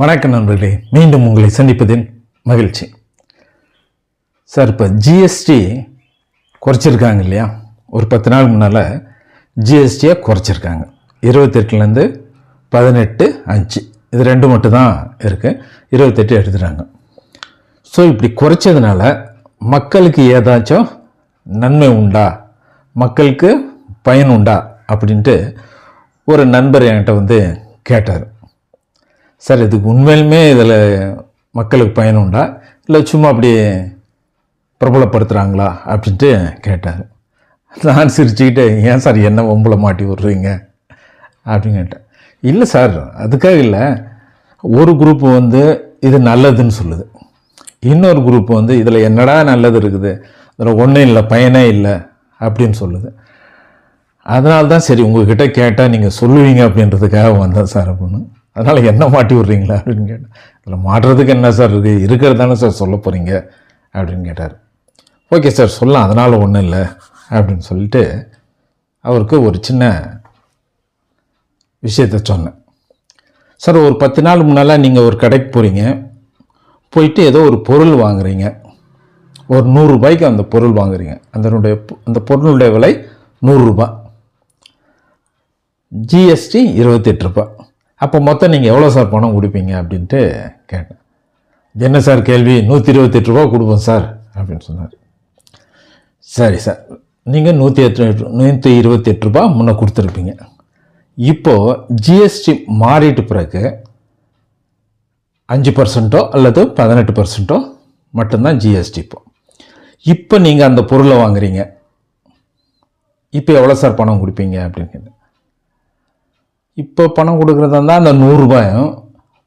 வணக்கம் நண்பர்களே மீண்டும் உங்களை சந்திப்பதில் மகிழ்ச்சி. சார் இப்போ ஜிஎஸ்டி குறைச்சிருக்காங்க இல்லையா? ஒரு பத்து நாள் முன்னால் ஜிஎஸ்டியை குறைச்சிருக்காங்க. இருபத்தெட்டுலேருந்து பதினெட்டு அஞ்சு. இது ரெண்டு மட்டும் தான் இருக்குது இருபத்தெட்டு எடுத்துகிறாங்க ஸோ இப்படி குறைச்சதுனால மக்களுக்கு ஏதாச்சும் நன்மை உண்டா? மக்களுக்கு பயன் உண்டா? அப்படின்ட்டு ஒரு நண்பர் என்கிட்ட வந்து கேட்டார். சார் இதுக்கு உண்மையிலுமே இதில் மக்களுக்கு பயன் உண்டா? இல்லை சும்மா அப்படி பிரபலப்படுத்துகிறாங்களா அப்படின்ட்டு கேட்டார். நான் சிரிச்சுக்கிட்டு ஏன் சார் என்ன ஒம்பளை மாட்டி விட்றீங்க? அப்படின்னு கேட்டேன். இல்லை சார் அதுக்காக இல்லை. ஒரு குரூப்பு வந்து இது நல்லதுன்னு சொல்லுது. இன்னொரு குரூப் வந்து இதில் என்னடா நல்லது இருக்குது? இதில் ஒன்றும் இல்லை பயனே இல்லை அப்படின்னு சொல்லுது. அதனால்தான் சரி உங்ககிட்ட கேட்டால் நீங்கள் சொல்லுவீங்க அப்படின்றதுக்காக வந்தேன் சார் அப்படின்னு. அதனால் என்ன மாட்டி விட்றீங்களா அப்படின்னு கேட்டேன் இதில் மாட்டுறதுக்கு என்ன சார் இருக்குது இருக்கிறது தானே சார் சொல்ல போகிறீங்க அப்படின்னு கேட்டார். ஓகே சார் சொல்லலாம். அதனால் ஒன்றும் இல்லை. அப்படின்னு சொல்லிட்டு அவருக்கு ஒரு சின்ன விஷயத்த சொன்னேன். சார் ஒரு பத்து நாள் முன்னால் நீங்கள் ஒரு கடைக்கு போகிறீங்க போயிட்டு ஏதோ ஒரு பொருள் வாங்குறீங்க. ஒரு நூறுரூபாய்க்கு அந்த பொருள் வாங்குறீங்க. அதனுடைய அந்த பொருளுடைய விலை நூறுரூபா ஜிஎஸ்டி இருபத்தெட்டு ரூபாய். அப்போ மொத்தம் நீங்கள் எவ்வளோ சார் பணம் கொடுப்பீங்க அப்படின்ட்டு கேட்டேன். என்ன சார் கேள்வி? நூற்றி இருபத்தெட்டு ரூபா கொடுப்போம் சார் அப்படின்னு சொன்னார். சரி சார் நீங்கள் நூற்றி எட்டு நூற்றி இருபத்தெட்டு ரூபா முன்னே கொடுத்துருப்பீங்க. இப்போது ஜிஎஸ்டி மாறிட்டு பிறகு அஞ்சு பர்சன்ட்டோ அல்லது பதினெட்டு பர்சன்ட்டோ மட்டும்தான் ஜிஎஸ்டி இப்போ. இப்போ நீங்கள் அந்த பொருளை வாங்குறீங்க. இப்போ எவ்வளோ சார் பணம் கொடுப்பீங்க அப்படின்னு இப்போ பணம் கொடுக்குறதா இருந்தால் அந்த நூறுரூபாயும்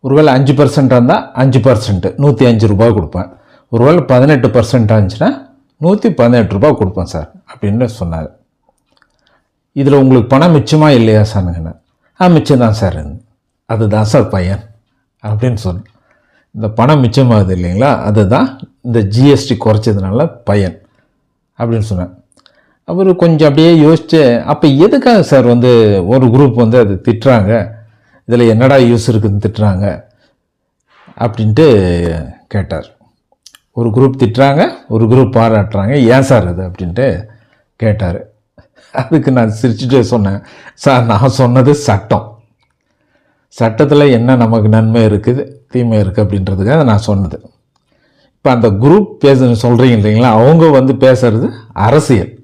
ஒருவேளை அஞ்சு பர்சன்ட் இருந்தால் அஞ்சு பர்சன்ட்டு நூற்றி அஞ்சு ரூபாய் கொடுப்பேன். ஒருவேளை பதினெட்டு பர்சன்ட் இருந்துச்சுன்னா நூற்றி பதினெட்டு ரூபாய் கொடுப்பேன் சார் அப்படின்னு சொன்னார். இதில் உங்களுக்கு பணம் மிச்சமாக இல்லையா சார்னுங்கண்ணா ஆ மிச்சம் தான் சார் அதுதான் சார் பையன் அப்படின்னு சொன்னேன் இந்த பணம் மிச்சமாகுது இல்லைங்களா? அதுதான் இந்த ஜிஎஸ்டி குறைச்சதுனால பயன் அப்படின்னு சொன்னேன் அவர் கொஞ்சம் அப்படியே யோசிச்சு அப்போ எதுக்காக சார் வந்து ஒரு குரூப் வந்து அது திட்டுறாங்க? இதில் என்னடா யூஸ் இருக்குதுன்னு திட்டுறாங்க? அப்படின்ட்டு கேட்டார். ஒரு குரூப் திட்டுறாங்க ஒரு குரூப் பாராட்டுறாங்க. ஏன் சார் அது? அப்படின்ட்டு கேட்டார். அதுக்கு நான் சிரிச்சுட்டு சொன்னேன். சார் நான் சொன்னது சட்டம். சட்டத்தில் என்ன நமக்கு நன்மை இருக்குது தீமை இருக்குது அப்படின்றதுக்காக நான் சொன்னது. இப்போ அந்த குரூப் பேச சொல்கிறீங்க இல்லைங்களா? அவங்க வந்து பேசுறது அரசியல்.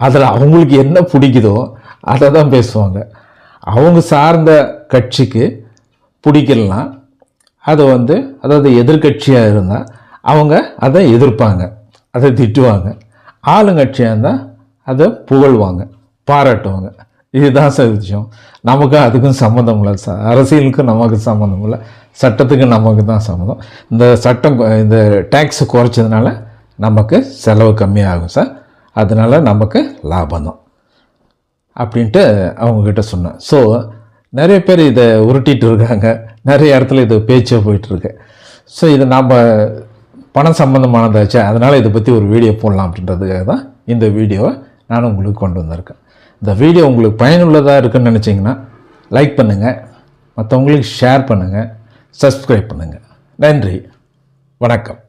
அதில் அவங்களுக்கு என்ன பிடிக்குதோ அதை தான் பேசுவாங்க. அவங்க சார்ந்த கட்சிக்கு பிடிக்கலாம் அதை வந்து அதாவது எதிர்கட்சியாக இருந்தால் அவங்க அதை எதிர்ப்பாங்க அதை திட்டுவாங்க. ஆளுங்கட்சியாக இருந்தால் அதை புகழ்வாங்க பாராட்டுவாங்க. இதுதான் சார் விஷயம். நமக்கு அதுக்கும் சம்மந்தம் இல்லை சார். அரசியலுக்கும் நமக்கு சம்மந்தம் இல்லை. சட்டத்துக்கு நமக்கு தான் சம்மந்தம். இந்த சட்டம் இந்த டேக்ஸ் குறைச்சதுனால நமக்கு செலவு கம்மியாகும் சார். அதனால் நமக்கு லாபம் தான் அப்படின்ட்டு அவங்கக்கிட்ட சொன்னேன். ஸோ நிறைய பேர் இதை உருட்டிகிட்டு இருக்காங்க. நிறைய இடத்துல இது பேச்சே போயிட்டுருக்கு ஸோ இது நாம் பணம் சம்மந்தமானதாச்சு அதனால் இதை பற்றி ஒரு வீடியோ போடலாம் அப்படின்றதுக்காக தான் இந்த வீடியோவை நான் உங்களுக்கு கொண்டு வந்திருக்கேன். இந்த வீடியோ உங்களுக்கு பயனுள்ளதாக இருக்குன்னு நினச்சிங்கன்னா லைக் பண்ணுங்கள் மற்றவங்களுக்கு ஷேர் பண்ணுங்கள் சப்ஸ்கிரைப் பண்ணுங்கள் நன்றி. வணக்கம்.